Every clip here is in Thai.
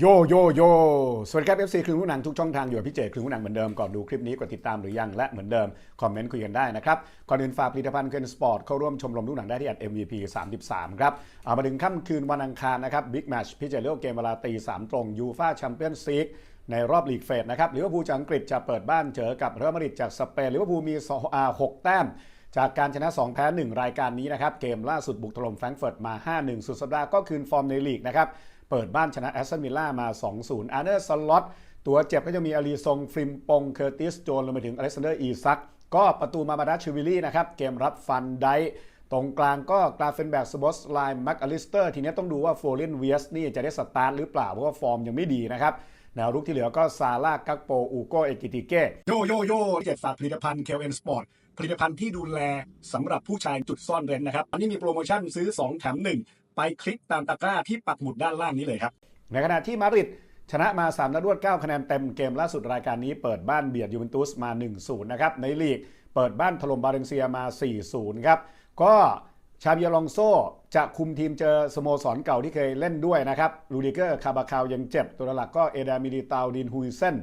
โยโยโยสวัสดีครับ FC ครึ่งรู้หนังทุกช่องทางอยู่กับพี่เจครึ่งรู้หนังเหมือนเดิมก่อนดูคลิปนี้กดติดตามหรือยังและเหมือนเดิม คอมเมนต์คุยกันได้นะครับ ก่อนอื่นฝากผลิตภัณฑ์เคนสปอร์ตเข้าร่วมชมรมดูหนังได้ที่ MVP 33 ครับเอามาถึงค่ำคืนวันอังคารนะครับบิ๊กแมชพี่เจเลือกเกมเวลาตีสามตรงยูฟาแชมเปี้ยนซีกในรอบลีกเฟสนะครับลิเวอร์พูลจากอังกฤษจะเปิดบ้านเจอกับเรอัลมาดริดจากสเปนลิเวอร์พูลมีสองอ่าหกแต้มจากการชนะ 2 แพ้ 1 รายการนี้นะครับเกมล่าสุดบุกถล่มแฟรงก์เฟิร์ตมา 5-1 สุดสัปดาห์ก็คืนฟอร์มในลีกนะครับ เปิดบ้านชนะแอสตันวิลล่ามา 2-0 อาร์เนอร์สล็อตตัวเจ็บก็จะมีอารีซงฟริมปงเคอร์ติสโจนรวมไปถึงอเล็กซานเดอร์อีซักก็ประตูมาบาดัชชิวิลลี่นะครับ เกมรับฟันไดตรงกลางก็กราเฟนแบกสบอสไลน์แม็กอลิสเตอร์ทีนี้ต้องดูว่าโฟเลนเวียสนี่จะได้สตาร์ทหรือเปล่า เพราะว่าฟอร์มยังไม่ดีนะครับแนวรุกที่เหลือก็ซาร่ากักโป อูโกเอกิติเก้โยโยโยเจ็ดฝากผลิตภัณฑ์เคลเอ็นสปอร์ตผลิตภัณฑ์ที่ดูแลสำหรับผู้ชายจุดซ่อนเร้นนะครับ อันนี้มีโปรโมชั่นซื้อ 2 แถม 1 ไปคลิกตามตะกร้าที่ปักหมุดด้านล่างนี้เลยครับ ในขณะที่มาดริดชนะมา 3 นัดรวด 9 คะแนนเต็มเกมล่าสุดรายการนี้เปิดบ้านเบียดยูเวนตุสมา 1-0 นะครับ ในลีกเปิดบ้านถล่มบาเลนเซียมา 4-0 ครับ ก็ชาบียลองโซจะคุมทีมเจอสโมสรเก่าที่เคยเล่นด้วยนะครับ ลูดิเกอร์คาบาคาวยังเจ็บ ตัวหลักก็เอดามิดิตาวดินฮุยเซน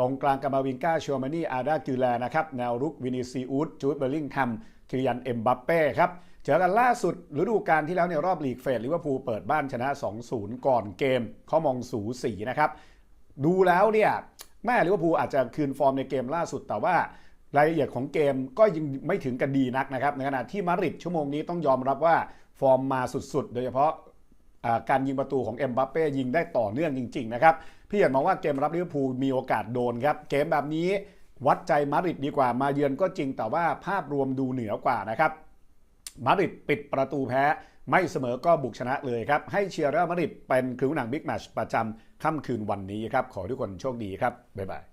ตรงกลางกามาวินกาชัวมานี่อาดากิแลนะครับแนวรุกวินิซีอูดจูดเบลลิงแฮมคิริยันเอ็มบัปเป้ครับเจอกันล่าสุดฤดูกาลที่แล้วในรอบลีกเฟสลิเวอร์พูลเปิดบ้านชนะ 2-0 ก่อนเกมเขามองสูสีนะครับดูแล้วเนี่ยแม่ลิเวอร์พูลอาจจะคืนฟอร์มในเกมล่าสุดแต่ว่ารายละเอียดของเกมก็ยังไม่ถึงกันดีนักนะครับในขณะที่มาริดชั่วโมงนี้ต้องยอมรับว่าฟอร์มมาสุดๆ โดยเฉพาะ การยิงประตูของเอ็มบัปเป้ยิงได้ต่อเนื่องจริงๆนะครับพี่เห็นมองว่าเกมรับลิเวอร์พูลมีโอกาสโดนครับ เกมแบบนี้วัดใจมาดริดดีกว่ามาเยือนก็จริงแต่ว่าภาพรวมดูเหนือกว่านะครับมาดริดปิดประตูแพ้ไม่เสมอก็บุกชนะเลยครับ ให้เชียร์เรอัลมาดริดเป็นครูหนังบิ๊กแมชประจำค่ำคืนวันนี้ครับ ขอทุกคนโชคดีครับ บ๊ายบาย